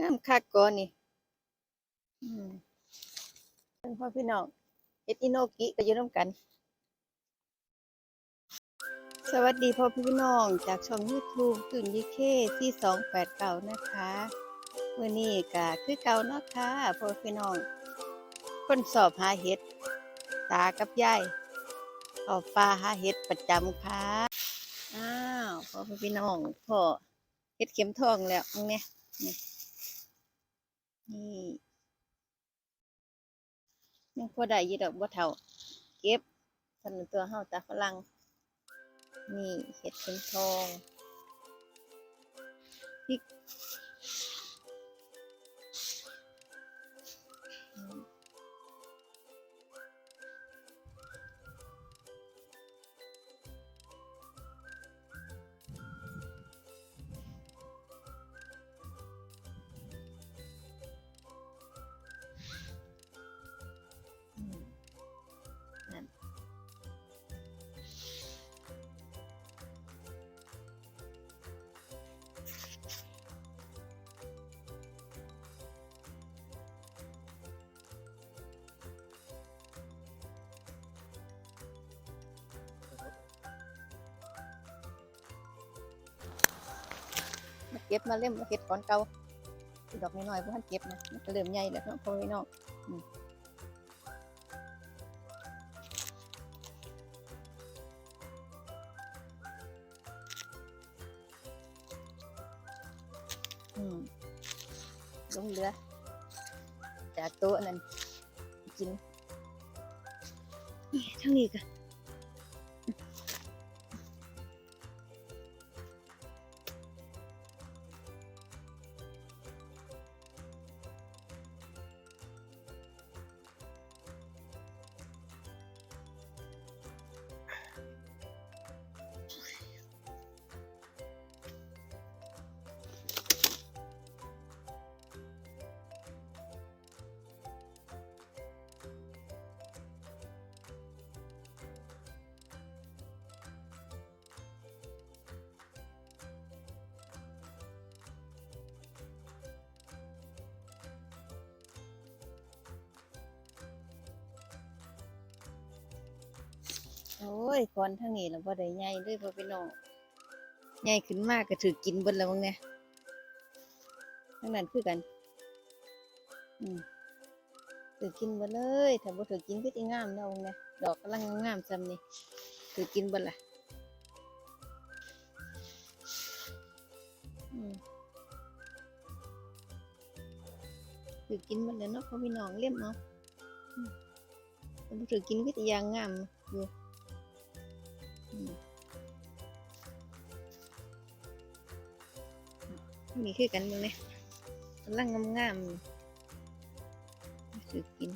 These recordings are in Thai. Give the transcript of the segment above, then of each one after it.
งามคักก่อนนี่อืมเพิ่นพ่อพี่น้องเฮ็ดอิโนกิก็อยู่ร่วมกัน สวัสดีพ่อพี่น้องจากช่อง YouTube ตุนยิเคที่289นะคะมื้อนี้ก็คือเก่าเนาะค่ะพ่อพี่น้องคนสอบหาเห็ด ตากับยายออกป่าหาเห็ดประจำค่ะอ้าวพ่อพี่น้องพ่อเห็ดเข็มทองแล้วมึงเนี่ย นี่นี่ยังพอได้ยี่ดอกบ่เทาเก็บสำนตัวเฮาตาฝรั่งนี่เห็ดเข็มทองพริก เก็บมาเล่มเห็ดก่อนเก่าดอกน้อยๆเพวกท่านเก็บนะมันเริ่มใหญ่แล้วเนาะพ่อพี่น้องอืมลงเรือจากโต๊ะนั้นกินทั้งนี้กัน โอ้ยก่อนทั้งนี้แล้วบ่ได้ใหญ่เลยพ่อพี่น้องใหญ่ขึ้นมากก็ถือกินบิดแล้วมั้งเนี่ยทั้งนั้นคือกัน อืมถือกินบิดเลยถ้าบ่ถือกินก็สิงามแล้วเนี่ยดอกกำลังงามๆซ้ำนี่ถือกินบิดล่ะถือกินบิดแล้วเนาะพ่อพี่น้องเลี่ยมเอาอืมถ้าบ่ถือกินก็สิอย่างงามอยู่อื มีคือกันมึงเนี่ยกำลังงามๆสือกิน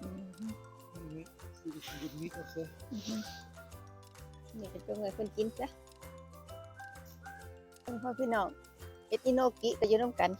อืมฮึ Meat, see the good meat of the อืมฮึ นี่ก็จงไว้เพิ่นกินซะเพิ่นพ่อพี่น้องเฮ็ดอิโนกิก็อยู่ร่วมกัน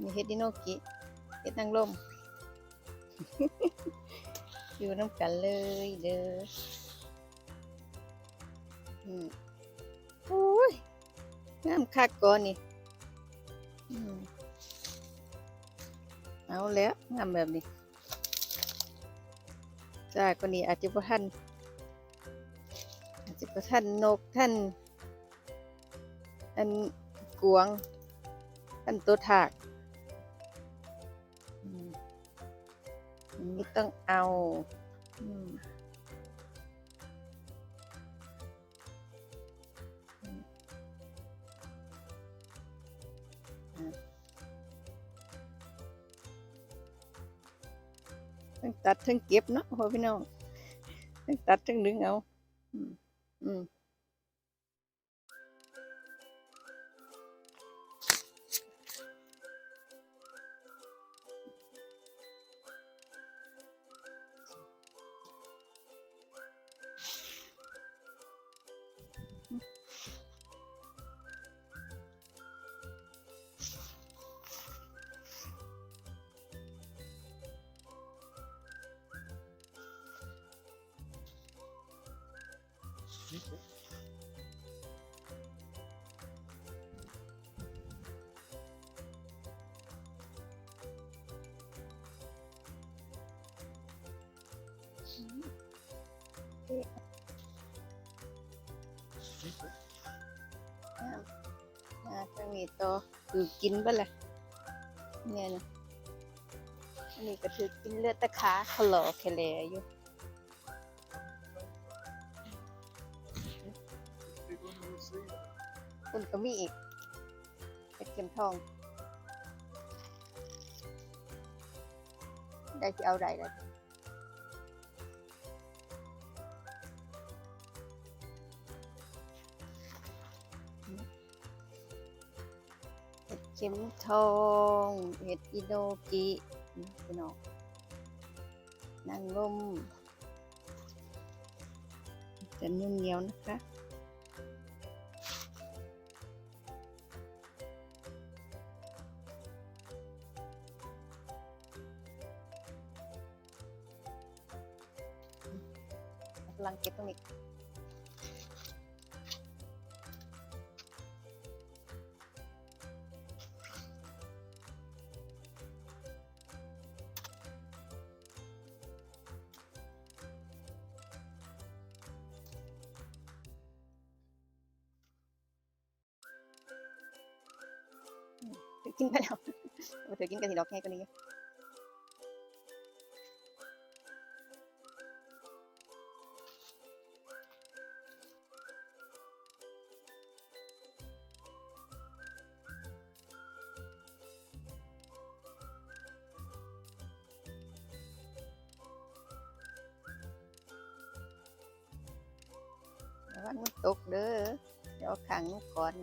นี่เฮ็ดอิโนกิเฮ็ดนางลม อยู่น้ำกันเลยเด้ออืมโอ้ยงามคักก่อนนี่อืมเอาแล้วงามแบบนี้ จ้าคนนี้อาจจะบ่ทันอาจจะบ่ทันนกท่านอันกวงท่านตัวถากอันนี้ต้องเอา อืม ทั้งตัดทั้งเก็บเนาะพ่อพี่น้องทั้งตัดทั้งดึงเอา อืมอืม อาจะมีตัวถือกินบ้างละเนี่ยนะนี่ก็ถือกินเลือดตะขาขลอแคลอยู่ คุณก็มีอีกเป็นเข็มทอง ได้ที่เอาได้เลยเห็ดเข็มทอง เห็ดอิโนกิพี่น้องนางลมจะนุ่มเหนียวนะคะำลังเก็บตรงนี้ถือกินไปแล้วถือกินกันทีดอกแค่กว่านี้ วันมันตกเด้อเดี๋ยวขังนุก่อน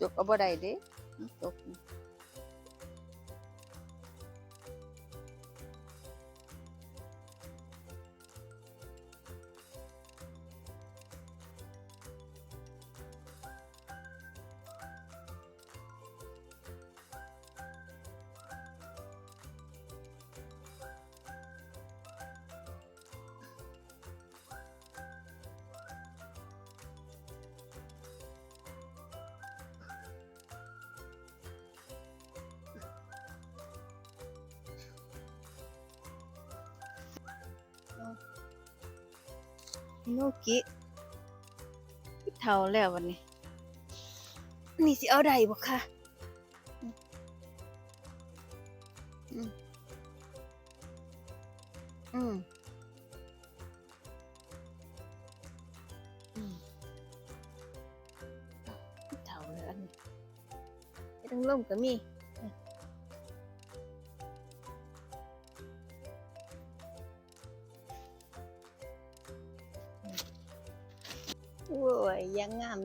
จกเอาบ่ได้เด้มันตก โนกิเท่าแล้ววันนี้ นี่สิเอาได้บ่คะอืมอืมอืมเท่าแล้วอันนี้ไอ้ทั้งล่มก็มี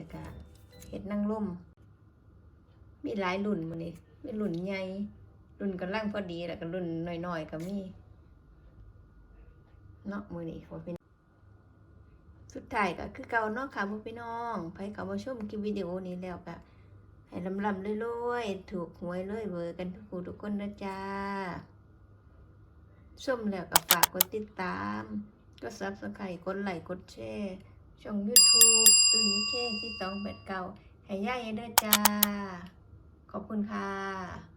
แล้วก็เฮ็ดนางร่มมีหลายรุ่นมื่อนี้มีรุ่นใหญ่รุ่นกำลังพอดีแล้วก็รุ่นน้อยๆก็มีเนาะมือนี้พอเป็นสุดท้ายก็คือเก่าเนาะค่ะพ่อพี่น้องไปเขามาชมคลิปวิดีโอนี้แล้วก็ให้ลำลำๆรวยๆถูกหวยเลยเบอร์กันทุกทุกคนนะจ้าชมแล้วก็ฝากกดติดตาม ก็ซับสไครต์กดไลค์กดแชร์ ช่อง YouTube ตูนยูเคที่ต้องแปดเก่าให้ย่าเด้อจ้า ขอบคุณค่ะ